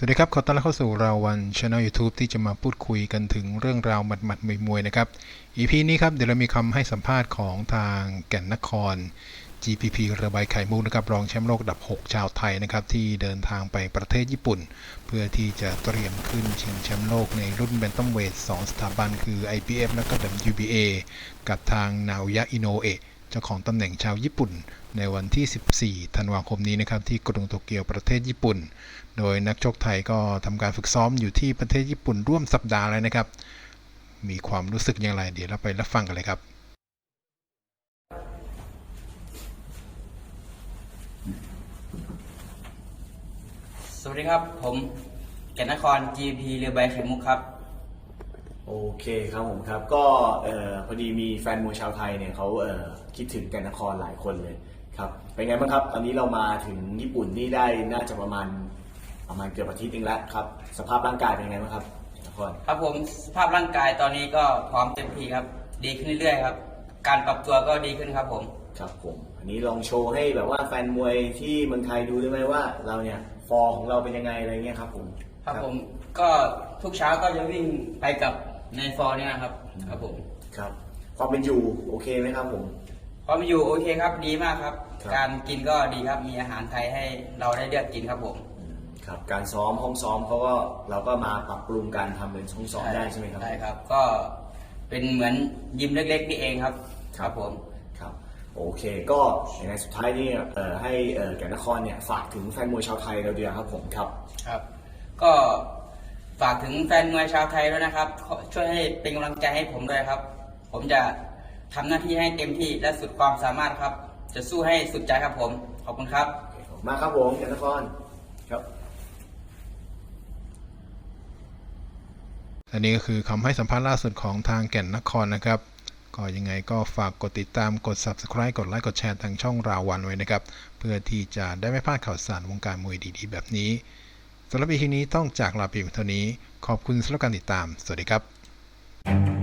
สวัสดีครับ ขอต้อนรับเข้าสู่เราวันช anel YouTube ที่จะมาพูดคุยกันถึงเรื่องราวหมัดๆมวยๆนะครับ EP นี้ครับ เดี๋ยวเรามีคำให้สัมภาษณ์ของทางแก่นนคร GPP รือใบไข่มุกนะครับรองแชมป์โลกดับ 6 ชาวไทยนะครับ ที่เดินทางไปประเทศญี่ปุ่น เพื่อที่จะเตรียมขึ้นชิงแชมป์โลกในรุ่นแบนตัมเวท2สถาบันคือ IBF และก็ WBA กับทางนาโอยะอิโนเอะ เจ้าของตำแหน่งชาวญี่ปุ่น ในวันที่ 14 ธันวาคมนี้นะครับที่กรุงโตเกียวประเทศญี่ปุ่น โดยนักชกไทยก็ทำการฝึกซ้อมอยู่ที่ประเทศญี่ปุ่นร่วมสัปดาห์แล้วนะครับ มีความรู้สึกอย่างไรเดี๋ยวเราไปรับฟังกันเลยครับสวัสดีครับ ผมแก่นนคร GP เรือใบไข่มุกครับ โอเคครับผมครับก็เอ่อพอดีมีแฟนมวยชาวไทยเนี่ยเขาเอ่อคิดถึงแก่นนครหลายคนเลยครับเป็นไงบ้างครับ ตอนนี้เรามาถึงญี่ปุ่นนี่ได้น่าจะประมาณประมาณเกือบอาทิตย์หนึงแล้วครับ สภาพร่างกายเป็นไงบ้างครับแก่นนครครับผมสภาพร่างกายตอนนี้ก็พร้อมเต็มที่ครับ ดีขึ้นเรื่อยๆครับ การปรับตัวก็ดีขึ้นครับผม ครับผมอันนี้ลองโชว์ให้แบบว่าแฟนมวยที่เมืองไทยดูได้ไหมว่า เราเนี่ยฟอร์ของเราเป็นยังไงอะไรเงี้ยครับผม ครับผมก็ทุกเช้าก็จะวิ่งไปกับ ในฟอร์เนี่ยนะครับ ครับผมครับความเป็นอยู่โอเคไหมครับผม ความอยู่โอเคครับดีมากครับ ครับ การกินก็ดีครับมีอาหารไทยให้เราได้เลือกกินครับผม ครับการซ้อมห้องซ้อมเขาก็เราก็มาปรับปรุงการทำเป็นห้องซ้อมได้ใช่ไหมครับ ได้ครับ ก็เป็นเหมือนยิมเล็กๆนี่เองครับ ครับผม ครับโอเคก็อย่างไรสุดท้ายนี่เอ่อให้เอ่อแก่นนครเนี่ยฝากถึงแฟนมวยชาวไทยเราเดียวครับผมครับ ครับ ก็ ฝากถึงแฟนมวยชาวไทยด้วยนะครับขอช่วยให้เป็นกำลังใจให้ผมด้วยครับ ผมจะทำหน้าที่ให้เต็มที่และสุดความสามารถครับ จะสู้ให้สุดใจครับผม ขอบคุณครับขอบคุณมากครับผมแก่นนครครับ อันนี้ก็คือคำให้สัมภาษณ์ล่าสุดของทางแก่นนครนะครับ ก็ยังไงก็ฝากกดติดตามกด subscribe กดไลค์กดแชร์ทางช่องราวันไว้นะครับ เพื่อที่จะได้ไม่พลาดข่าวสารวงการมวยดีๆ แบบนี้ สำหรับ EP นี้ต้องจากลาไปเพียงเท่านี้ ขอบคุณสำหรับการติดตาม สวัสดีครับ